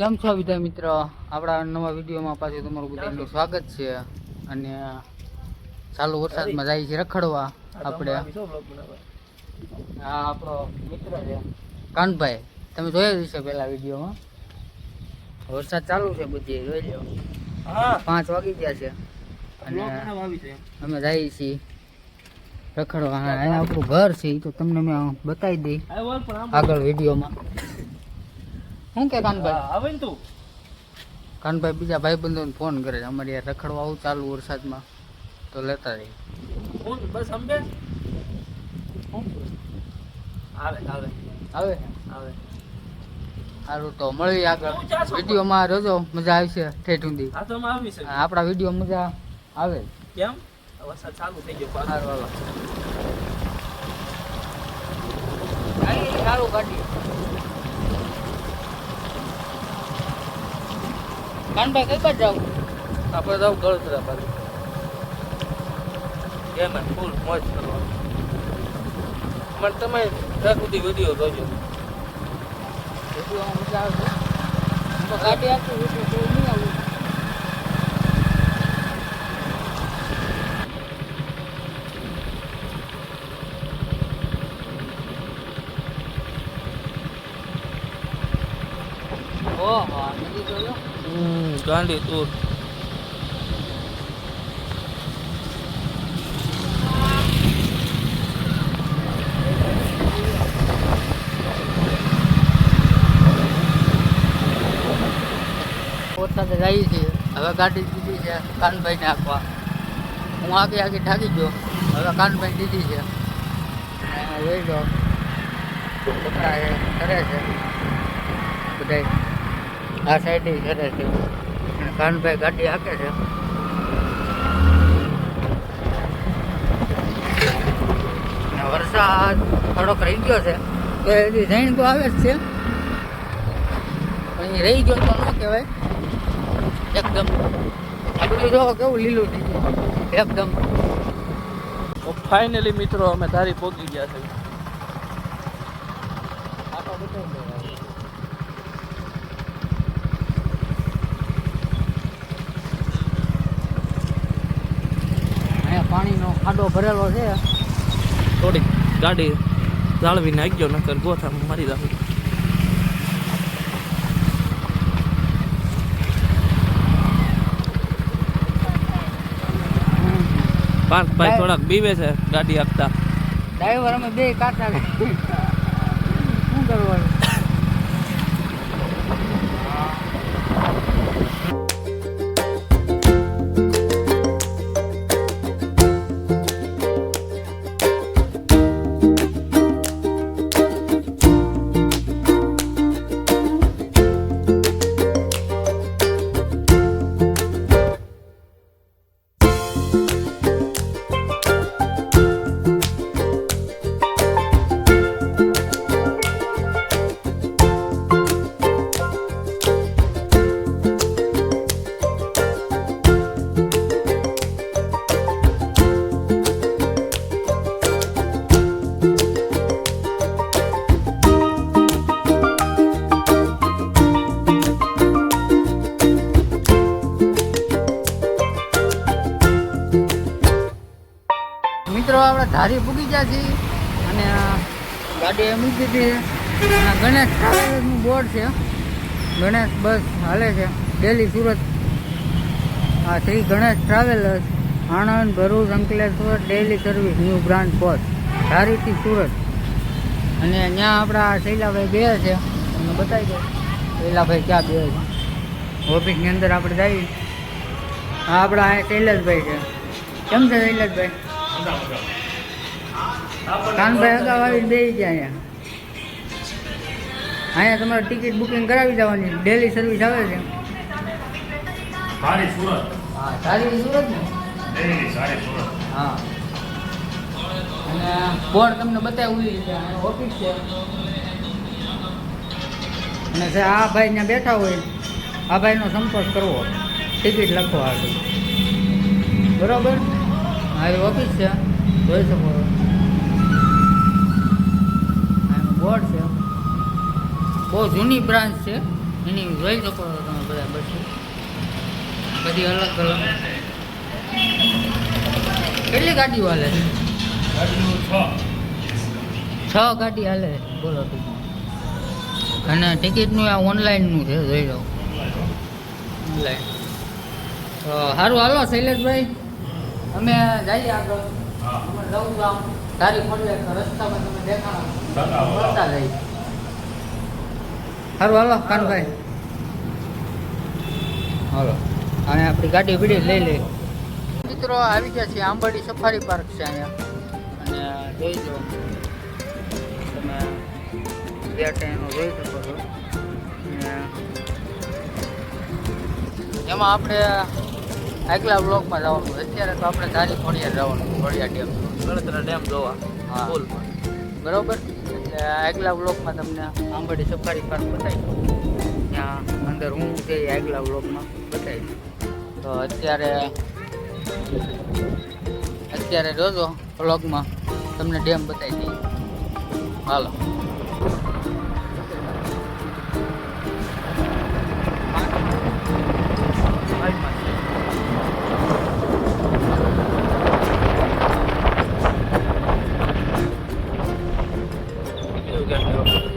કેમ છો બધા મિત્ર આપણા નવા વિડીયોમાં પાછું તમારું બધાનું સ્વાગત છે. અને ચાલુ વરસાદમાં જાય છે રખડવા આપણે. આ આપણો મિત્ર છે કાનભાઈ. તમે જોયા હશે પેલા વિડીયોમાં? વરસાદ ચાલુ છે બધી જોઈ લો પાંચ વાગી ગયા છે. અને અમે જઈએ છીએ રખડવા. અહીંયા આપણું ઘર છે એ તો તમને મેં બતાવી દઈ આગળ વિડીયોમાં. શું કે કાનભાઈ? કાનભાઈ બીજા ભાઈબંધોને ફોન કરે છે. અમારે યાર રખડવા આવું ચાલુ વરસાદમાં. તો લેતા રહી. આવે સારું તો મળીએ આગળ. વિડીયોમાં રજો. મજા આવશે. ઠેઠ સુધી. આપણા વીડિયો મજા આવે. સારું હાલો સારું કાઢી કાનભાઈ કઈ બાજુ જાવ આપણે જાવ ગળતરા બાજુ કેમ ફૂલ મોજ કરવા મને તમે ત્યાં સુધી વીડિયો જોજો. ગાડી આપી વીડિયો જોઈ નહીં આવું ઓહો નદી જોયો હમ ગાંડી દૂર પોતાને જાય છે. હવે ગાડી દીધી છે કાનભાઈને આપવા. હું આગે આગે ઠાકી ગયો. હવે કાનભાઈ દીધી છે. લઈ લો. છોકરા કરે છે. બધા આ સાઈડે કરે છે. કાનભાઈ ગાડી હાકે છે. વરસાદ થોડોક રહી ગયો છે, તો એની રેણ તો આવે જ છે. પણ રહી ગયો તો ન કહેવાય. એકદમ. આટલું જો કેવું લીલું થઈ ગયું. એકદમ. ફાઇનલી મિત્રો અમે ધારી પહોંચી ગયા છે. આખા બધો ખાડો ભરેલો છે. થોડીક ગાડી જાળવી નાખજો નકર ગોથા મારી દાવ પાર્થ ભાઈ થોડાક બીવે છે ગાડી આપતા. ડ્રાઈવર અમે બે કાઢતા શું કરવાનું? ધારી પૂકી ગયા છીએ અને ગાડી એ મૂકી દીધી. છે ગણેશ ટ્રાવેલ્સનું બોર્ડ છે. ગણેશ બસ હાલે છે. ડેલી સુરત. આ Shri Ganesh travellers, Anand, Bharuch, Ankleshwar, daily service, new brand bus ધારીથી Surat. અને ત્યાં આપણા શૈલાભાઈ બે છે. તમને બતાવી દો શૈલાભાઈ ક્યાં બે છે? ઓફિસની અંદર આપણે જઈએ. હા આપણા શૈલેષભાઈ છે. કેમ છે શૈલેષભાઈ? કાનભાઈ અગાઉ આવી બેસી ગયા અહીંયા. અહીંયા તમારે ટિકિટ બુકિંગ કરાવી દેવાની. ડેલી સર્વિસ આવે છે. સારી સુરત. હા સારી સુરત ને? ડેલી સારી સુરત. હા. અને બોર્ડ તમને બતાવ્યું છે ઓફિસ છે. અને આ ભાઈ ત્યાં બેઠા હોય આ ભાઈનો સંપર્ક કરવો. ટિકિટ લખવા બરોબર? એ ઓફિસ છે. જોઈ શકો બોર્ડ છે. બહુ જૂની બ્રાન્ચ છે. એની જોઈ શકો છો તમે બધા બસ બધી અલગ અલગ. કેટલી ગાડીઓ હાલે છે? ગાડી હાલે બોલો અને ટિકિટનું આ ઓનલાઈનનું છે જોઈ લો. ઓનલાઈન તો સારું હાલો શૈલેષભાઈ. અમે જઈએ આગળ. અમે ગામ તારી પડે રસ્તામાં તમે દેખાણા મળતા જઈએ સારું હાલો કાનભાઈ હાલો અને આપણી ગાડી ભીડી લઈ લઈ. મિત્રો આવી ગયા છે આંબાડી સફારી પાર્ક છે અહીંયા. અને જોઈ જો તમે બે એનો જોઈ શકો છો. એમાં આપણે આગલા બ્લોકમાં જવાનું. અત્યારે તો આપણે ધારી ખોડિયા જવાનું. ખોડિયા ડેમ. ગણતરા ડેમ જોવા. હા. બરોબર? એટલે આગલા બ્લોકમાં તમને આંબડી સફારી પાર્ક બતાવી ત્યાં અંદર હું છે આગલા બ્લોકમાં બતાવી તો અત્યારે અત્યારે જોજો બ્લોગમાં તમને ડેમ બતાવી દઈએ. હાલો. જોવા.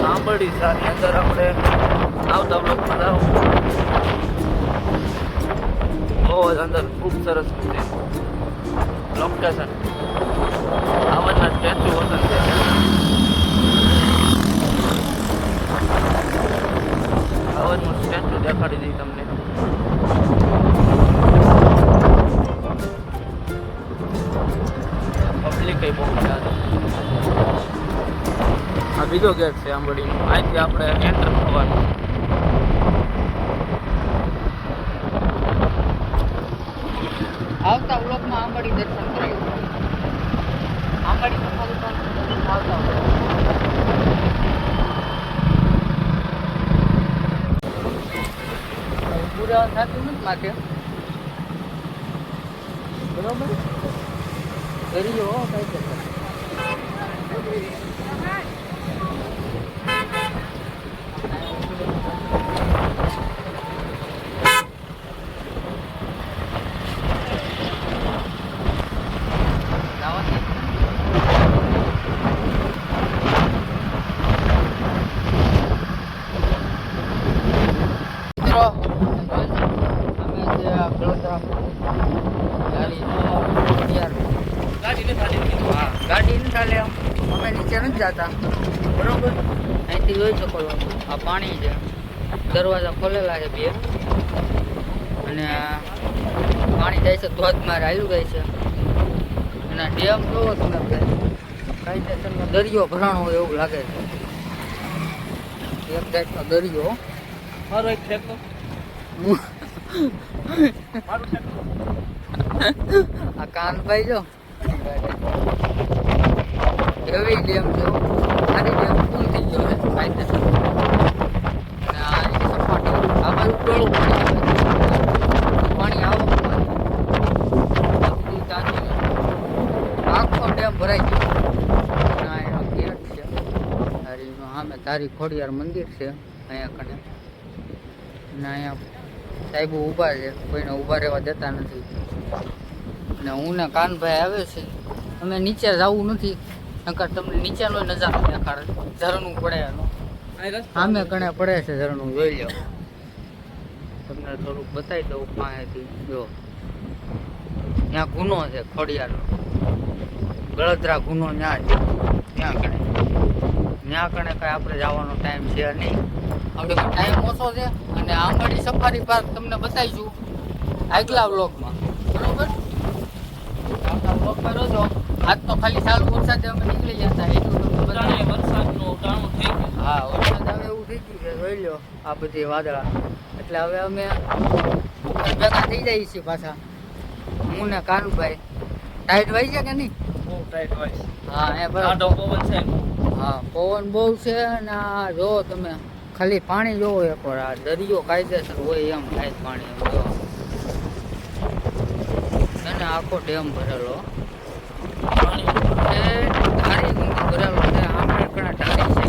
સાંભળી સાની અંદર આપણે આવતા બ્લોકમાં જાઉં બહુ જ અંદર ખૂબ સરસ છે લોકેશન આવડના સ્ટેચ્યુ વતન છે આવડનું સ્ટેચ્યુ દેખાડી દઈ તમને. બીજો ગેટ છે આંબડીનો. અહીંથી આપણે એન્ટર થવાનું. આવતા બ્લોકમાં આંબાડી દર્શન કરાવ્યું આંબાડી પાર્ક આવતા થતું નથી માથે બરોબર? દરિયો કઈ છે મિત્રો અમે જે આ વડોદરા ગાડી અગિયાર ગાડી નથી ખાલી હા ગાડી નથી ચાલે આમ. અમે નીચે નથી જતા બરોબર અહીંથી જોઈ શકો છો. આ પાણી છે. દરવાજા ખોલેલા છે બે. અને પાણી જાય છે ધોધમાં રાયલું જાય છે. અને ડેમ જોવો તમે કાયદેસરનો દરિયો ભરાણો હોય એવું લાગે છે? એક જાતનો દરિયો મારો એક ઠેકો. આ કાનભાઈ જો. એવી ડેમ છે આની ડેમ ફૂલ થઈ ગયો છે કાયદેસર અને છે. સામે તારી ખોડિયાર મંદિર છે, અહીંયા કને. અને અહીંયા સાહેબ ઊભા છે, કોઈને ઊભા રહેવા દેતા નથી. અને હું ને કાનભાઈ આવે છે. અમે નીચે જવું નથી. નકર તમને નીચેનો નજારો દેખાડે ઝરણું પડે સામે કણે પડે છે ઝરણું જોઈ લો. તમને થોડુંક બતાવી દઉં પાસેથી જો. ત્યાં ગુનો છે ખોડિયારનો. ગળતરા ગુનો ત્યાં છે. ત્યાં કણે. ત્યાં કણે કાંઈ આપણે જવાનો ટાઈમ છે નહીં. આપણે ટાઈમ ઓછો છે અને આંબાડી સફારી પાર્ક તમને બતાવીશું આગલા બ્લોકમાં બરોબર? આવતા બ્લોકમાં જોજો આજ તો ખાલી ચાલુ વરસાદે અમે નીકળી જતા એટલું બતાવીશું. વરસાદનું ટાણું થઈ ગયું. હા વરસાદ હવે એવું થઈ ગયું છે જોઈ લો આ બધી વાદળા. એટલે હવે અમે ભેગા થઈ જઈએ છીએ પાછા. હું ને કાનુભાઈ. ટાઈટ વાઈ છે કે નહીં? બહુ ટાઈટ હોય હા એ બરાબર. પવન છે. હા પવન બહુ છે અને આ જો તમે ખાલી પાણી જોવો એકવાર આ દરિયો કાયદેસર હોય એમ થાય પાણી એમ જો. અને આખો ડેમ ભરેલો. પાણી અને ધારી ગુંગી ભરાવા આપણે ઘણા ટાળી છે